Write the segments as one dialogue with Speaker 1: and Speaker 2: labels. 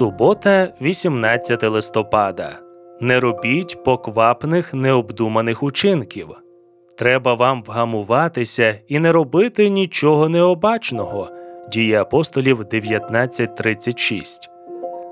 Speaker 1: Субота, 18 листопада. Не робіть поквапних необдуманих учинків. Треба вам вгамуватися і не робити нічого необачного. Дії апостолів 19.36.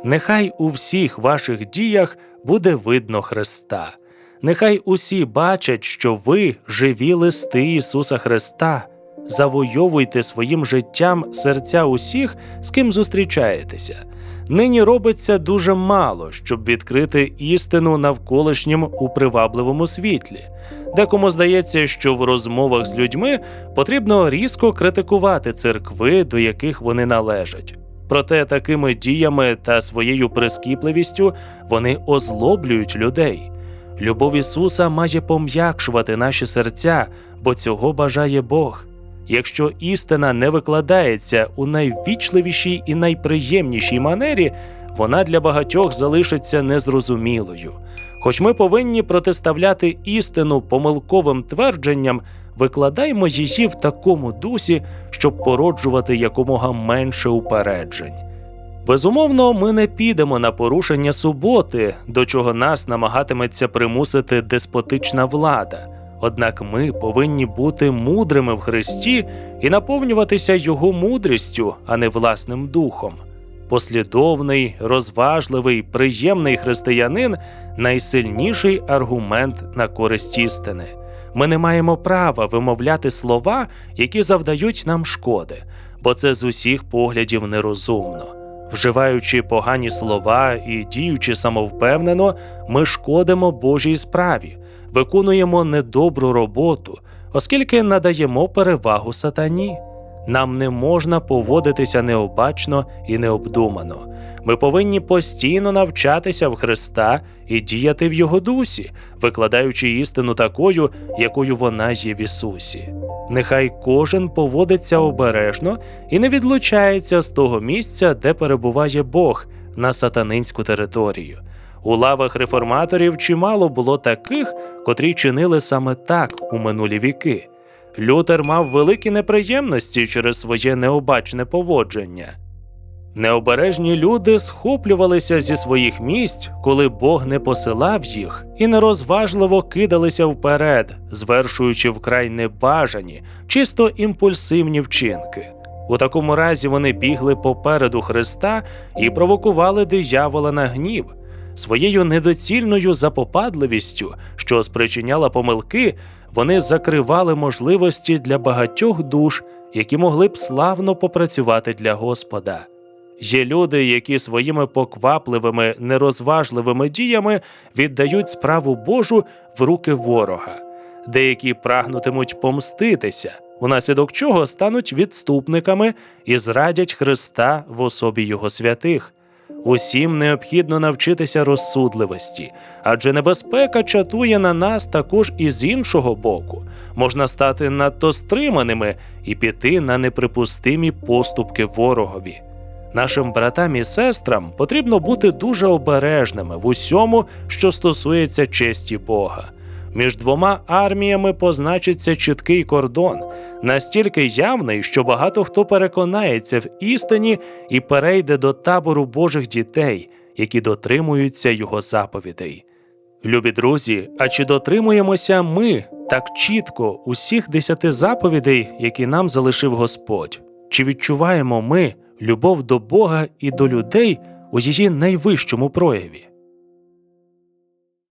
Speaker 1: Нехай у всіх ваших діях буде видно Христа. Нехай усі бачать, що ви живі листи Ісуса Христа. Завойовуйте своїм життям серця усіх, з ким зустрічаєтеся. Нині робиться дуже мало, щоб відкрити істину навколишнім у привабливому світлі. Декому здається, що в розмовах з людьми потрібно різко критикувати церкви, до яких вони належать. Проте такими діями та своєю прискіпливістю вони озлоблюють людей. Любов Ісуса має пом'якшувати наші серця, бо цього бажає Бог. Якщо істина не викладається у найввічливішій і найприємнішій манері, вона для багатьох залишиться незрозумілою. Хоч ми повинні протиставляти істину помилковим твердженням, викладаймо її в такому дусі, щоб породжувати якомога менше упереджень. Безумовно, ми не підемо на порушення суботи, до чого нас намагатиметься примусити деспотична влада. Однак ми повинні бути мудрими в Христі і наповнюватися Його мудрістю, а не власним духом. Послідовний, розважливий, приємний християнин найсильніший аргумент на користь істини. Ми не маємо права вимовляти слова, які завдають нам шкоди, бо це з усіх поглядів нерозумно. Вживаючи погані слова і діючи самовпевнено, ми шкодимо Божій справі, виконуємо недобру роботу, оскільки надаємо перевагу сатані. Нам не можна поводитися необачно і необдумано. Ми повинні постійно навчатися в Христа і діяти в Його дусі, викладаючи істину такою, якою вона є в Ісусі. Нехай кожен поводиться обережно і не відлучається з того місця, де перебуває Бог на сатанинську територію. У лавах реформаторів чимало було таких, котрі чинили саме так у минулі віки. Лютер мав великі неприємності через своє необачне поводження. Необережні люди схоплювалися зі своїх місць, коли Бог не посилав їх, і нерозважливо кидалися вперед, звершуючи вкрай небажані, чисто імпульсивні вчинки. У такому разі вони бігли попереду Христа і провокували диявола на гнів. Своєю недоцільною запопадливістю, що спричиняла помилки, вони закривали можливості для багатьох душ, які могли б славно попрацювати для Господа. Є люди, які своїми поквапливими, нерозважливими діями віддають справу Божу в руки ворога. Деякі прагнутимуть помститися, унаслідок чого стануть відступниками і зрадять Христа в особі Його святих. Усім необхідно навчитися розсудливості, адже небезпека чатує на нас також і з іншого боку. Можна стати надто стриманими і піти на неприпустимі поступки ворогові. Нашим братам і сестрам потрібно бути дуже обережними в усьому, що стосується честі Бога. Між двома арміями позначиться чіткий кордон, настільки явний, що багато хто переконається в істині і перейде до табору Божих дітей, які дотримуються його заповідей. Любі друзі, а чи дотримуємося ми так чітко усіх десяти заповідей, які нам залишив Господь? Чи відчуваємо ми любов до Бога і до людей у її найвищому прояві?